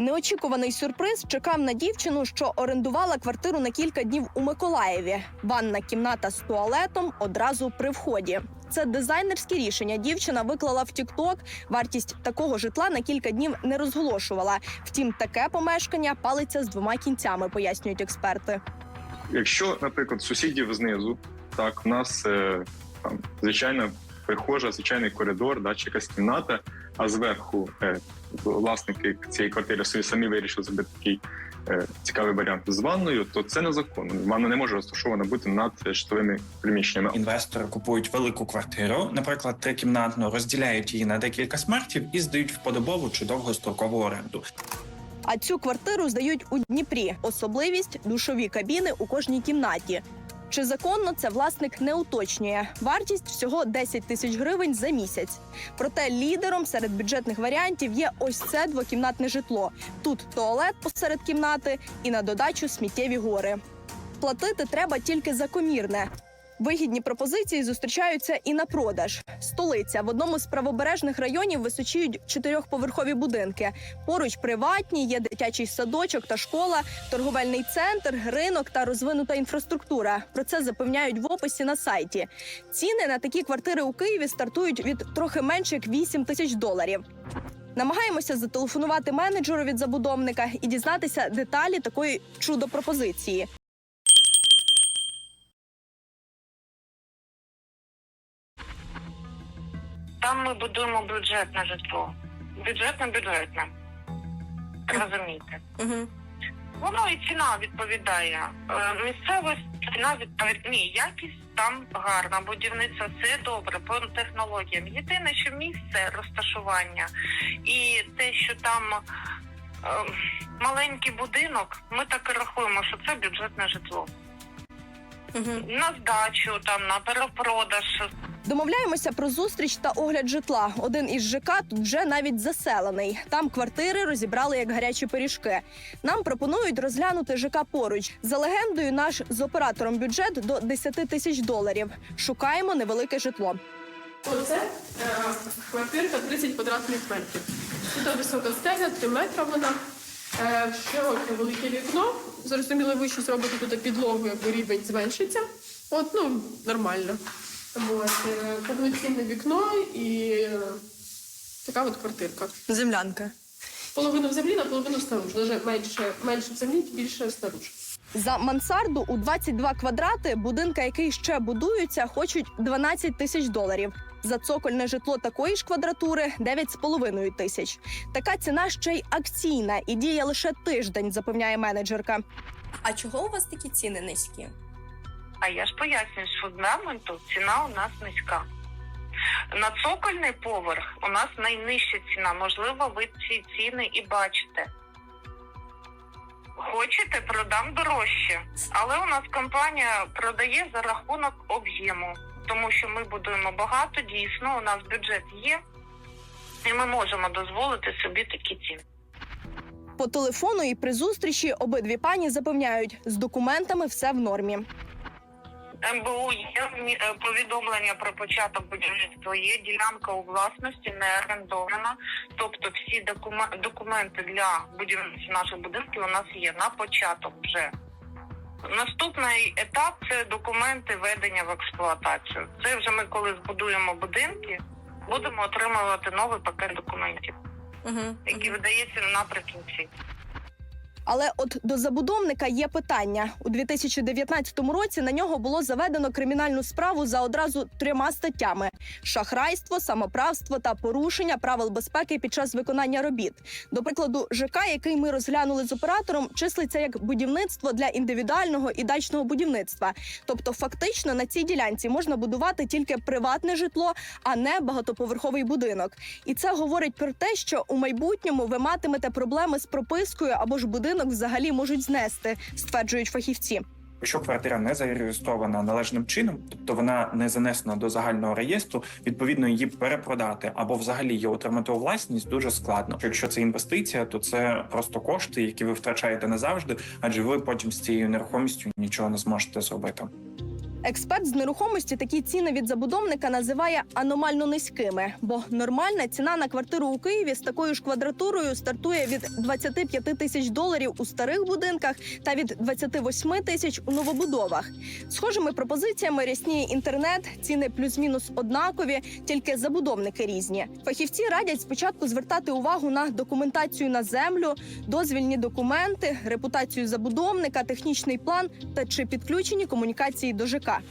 Неочікуваний сюрприз чекав на дівчину, що орендувала квартиру на кілька днів у Миколаєві. Ванна кімната з туалетом одразу при вході. Це дизайнерське рішення. Дівчина виклала в TikTok. Вартість такого житла на кілька днів не розголошувала. Втім, таке помешкання палиться з двома кінцями, пояснюють експерти. Якщо, наприклад, сусідів знизу, так, у нас е, там звичайна прихожа, звичайний коридор, да, чи якась кімната, а зверху е, власники цієї квартири собі самі вирішили зробити такий е, цікавий варіант з ванною, то це незаконно. Ванна не може розташована бути над е, житловими приміщеннями. Інвестори купують велику квартиру, наприклад, трикімнатну, розділяють її на декілька смертів і здають вподобову чи довгострокову оренду. А цю квартиру здають у Дніпрі. Особливість душові кабіни у кожній кімнаті. Чи законно це власник не уточнює? Вартість всього 10 тисяч гривень за місяць. Проте лідером серед бюджетних варіантів є ось це двокімнатне житло. Тут туалет посеред кімнати і на додачу сміттєві гори. Платити треба тільки за комірне. Вигідні пропозиції зустрічаються і на продаж. Столиця в одному з правобережних районів височіють чотирьохповерхові будинки. Поруч приватні, є дитячий садочок та школа, торговельний центр, ринок та розвинута інфраструктура. Про це запевняють в описі на сайті. Ціни на такі квартири у Києві стартують від трохи менше як 8 тисяч доларів. Намагаємося зателефонувати менеджеру від забудовника і дізнатися деталі такої чудо-пропозиції. Там ми будуємо бюджетне житло. Бюджетне бюджетне. Розумієте? Угу. Воно і ціна відповідає. Е, Місцевість ціна відповідає. Ні, якість там гарна, будівництво все добре по технологіям. Єдине, що місце розташування і те, що там е, маленький будинок, ми так і рахуємо, що це бюджетне житло. Угу. На здачу, там на перепродаж. Домовляємося про зустріч та огляд житла. Один із ЖК тут вже навіть заселений. Там квартири розібрали як гарячі пиріжки. Нам пропонують розглянути ЖК поруч. За легендою, наш з оператором бюджет до 10 тисяч доларів. Шукаємо невелике житло. Оце е, квартирка 30 квадратних метрів. Тут висока стеля, 3 метри вона. Е, широке велике вікно. Зрозуміло, ви що зробите тут підлогу, якби рівень зменшиться. От, ну, нормально. От, е, повноцінне вікно і е, така от квартирка. Землянка. Половину в землі, на половину снаружи. Даже менше, менше в землі, більше снаружи. За мансарду у 22 квадрати будинка, який ще будується, хочуть 12 тисяч доларів. За цокольне житло такої ж квадратури 9,5 тисяч. Така ціна ще й акційна і діє лише тиждень, запевняє менеджерка. А чого у вас такі ціни низькі? А я ж пояснюю, з фундаменту ціна у нас низька. На цокольний поверх у нас найнижча ціна. Можливо, ви ці ціни і бачите. Хочете, продам дорожче. Але у нас компанія продає за рахунок об'єму, тому що ми будуємо багато, дійсно, у нас бюджет є, і ми можемо дозволити собі такі ціни. По телефону і при зустрічі обидві пані запевняють, з документами все в нормі. МБУ є е, повідомлення про початок будівництва. Є ділянка у власності не орендована. Тобто всі докумен- документи для будівництва наших будинків у нас є на початок вже. Наступний етап це документи введення в експлуатацію. Це вже ми, коли збудуємо будинки, будемо отримувати новий пакет документів, Угу. який видається наприкінці. Але от до забудовника є питання у 2019 році. На нього було заведено кримінальну справу за одразу трьома статтями: шахрайство, самоправство та порушення правил безпеки під час виконання робіт. До прикладу, ЖК, який ми розглянули з оператором, числиться як будівництво для індивідуального і дачного будівництва. Тобто, фактично на цій ділянці можна будувати тільки приватне житло, а не багатоповерховий будинок. І це говорить про те, що у майбутньому ви матимете проблеми з пропискою або ж будинок взагалі можуть знести, стверджують фахівці. Якщо квартира не зареєстрована належним чином, тобто вона не занесена до загального реєстру, відповідно її перепродати або взагалі її отримати у власність дуже складно. Якщо це інвестиція, то це просто кошти, які ви втрачаєте назавжди, адже ви потім з цією нерухомістю нічого не зможете зробити. Експерт з нерухомості такі ціни від забудовника називає аномально низькими, бо нормальна ціна на квартиру у Києві з такою ж квадратурою стартує від 25 тисяч доларів у старих будинках та від 28 тисяч у новобудовах. Схожими пропозиціями рясніє інтернет, ціни плюс-мінус однакові, тільки забудовники різні. Фахівці радять спочатку звертати увагу на документацію на землю, дозвільні документи, репутацію забудовника, технічний план та чи підключені комунікації до ЖК. Пока!